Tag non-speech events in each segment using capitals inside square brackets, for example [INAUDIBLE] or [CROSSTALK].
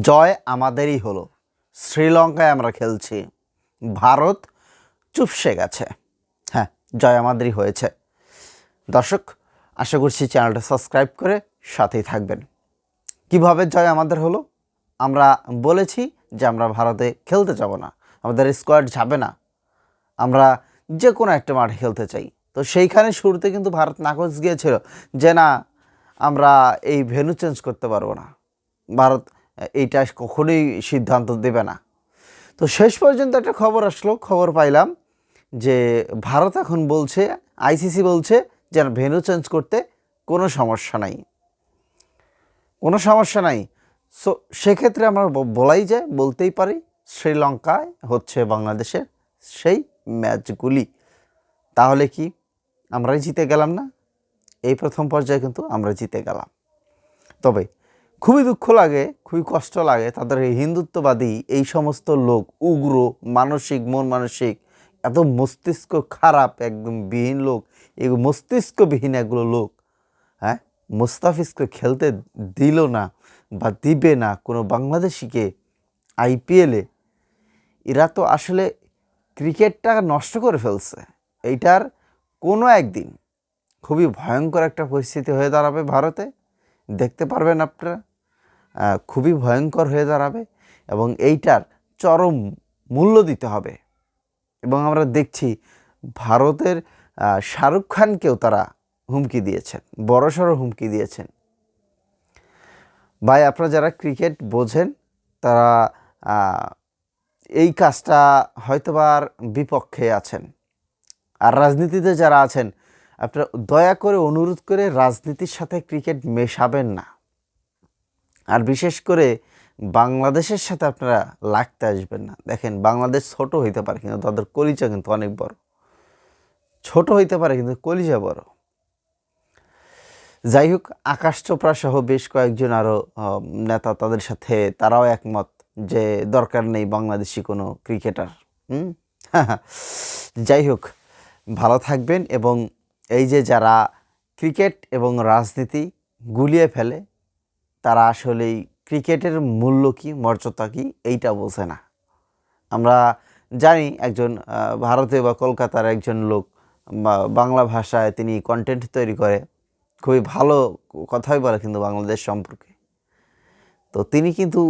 জয় আমাদেরই হলো। শ্রীলঙ্কায় আমরা খেলছি। ভারত চুপসে গেছে। হ্যাঁ জয় আমাদেরই হয়েছে। দর্শক, আশা করছি চ্যানেলটা সাবস্ক্রাইব করে সাথেই থাকবেন। কীভাবে জয় আমাদের হলো? আমরা বলেছি যে আমরা ভারতে খেলতে যাব না। আমাদের স্কোয়াড যাবে না। আমরা যে কোনো একটা মাঠে খেলতে চাই। তো সেইখানে শুরুতে কিন্তু ভারত নাকচ গিয়েছিল যে না, আমরা এই ভেন্যু চেঞ্জ করতে পারব না। ভারত এইটা কখনোই সিদ্ধান্ত দেবে না। তো শেষ পর্যন্ত একটা খবর আসলো খবর পাইলাম যে ভারত এখন বলছে আইসিসি বলছে যে না, ভেন্যু চেঞ্জ করতে কোনো সমস্যা নাই। কোনো সমস্যা নাই। সো সেক্ষেত্রে আমরা বলাই যায় বলতেই পারি শ্রীলঙ্কায় হচ্ছে বাংলাদেশের সেই ম্যাচগুলি। তাহলে কি আমরাই জিতে গেলাম না? এই প্রথম পর্যায়ে কিন্তু আমরা জিতে গেলাম। তবে খুবই দুঃখ লাগে, খুবই কষ্ট লাগে তাদের এই হিন্দুত্ববাদী এই সমস্ত লোক, উগ্র, মানসিক, মন মানসিক, এত মস্তিষ্ক খারাপ, একদম বিহীন লোক এগুলো মস্তিষ্কবিহীন এগুলো লোক হ্যাঁ? মুস্তাফিজকে খেলতে দিল না বা দিবে না কোনো বাংলাদেশিকে, আইপিএলে। এরা তো আসলে ক্রিকেটটা নষ্ট করে ফেলছে। এইটার কোনো একদিন খুবই ভয়ঙ্কর একটা পরিস্থিতি হয়ে দাঁড়াবে ভারতে। দেখতে পারবেন আপনারা। খুবই ভয়ঙ্কর হয়ে দাঁড়াবে এবং এইটার চরম মূল্য দিতে হবে। এবং আমরা দেখছি ভারতের শাহরুখ খানকেও তারা হুমকি দিয়েছেন, বড়সড় হুমকি দিয়েছেন। ভাই, আপনারা যারা ক্রিকেট বোঝেন, তারা এই কাজটা হয়তোবার বিপক্ষে আছেন। আর রাজনীতিতে যারা আছেন, আপনারা দয়া করে অনুরোধ করে রাজনীতির সাথে ক্রিকেট মেশাবেন না। আর বিশেষ করে বাংলাদেশের সাথে আপনারা লাগতে আসবেন না। দেখেন, বাংলাদেশ ছোট হইতে পারে, কিন্তু তাদের কলিজা কিন্তু অনেক বড়। ছোট হইতে পারে, কিন্তু কলিজা বড়। যাই হোক, আকাশ চোপড়া সহ বেশ কয়েকজন আরও নেতা তাদের সাথে, তারাও একমত যে দরকার নেই বাংলাদেশি কোনো ক্রিকেটার। হুম? [LAUGHS] যাই হোক, ভালো থাকবেন এবং এই যে যারা ক্রিকেট এবং রাজনীতি গুলিয়ে ফেলে তারা আসলেই ক্রিকেটের মূল্য কী, মর্যাদা কী, এইটা বোঝে না। আমরা জানি একজন ভারতে বা কলকাতার একজন লোক বাংলা ভাষায় তিনি কন্টেন্ট তৈরি করে। খুবই ভালো কথাই বলে কিন্তু বাংলাদেশ সম্পর্কে। তো তিনি কিন্তু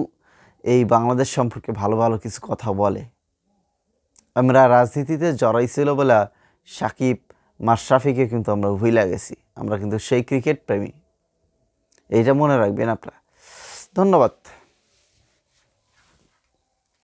এই বাংলাদেশ সম্পর্কে ভালো ভালো কিছু কথা বলে। আমরা রাজনীতিতে জড়াইছিল বলে সাকিব, মাশরাফিকে কিন্তু আমরা ভুইলা গেছি। আমরা কিন্তু সেই ক্রিকেট প্রেমী। এইটা মনে রাখবেন আপনারা। ধন্যবাদ।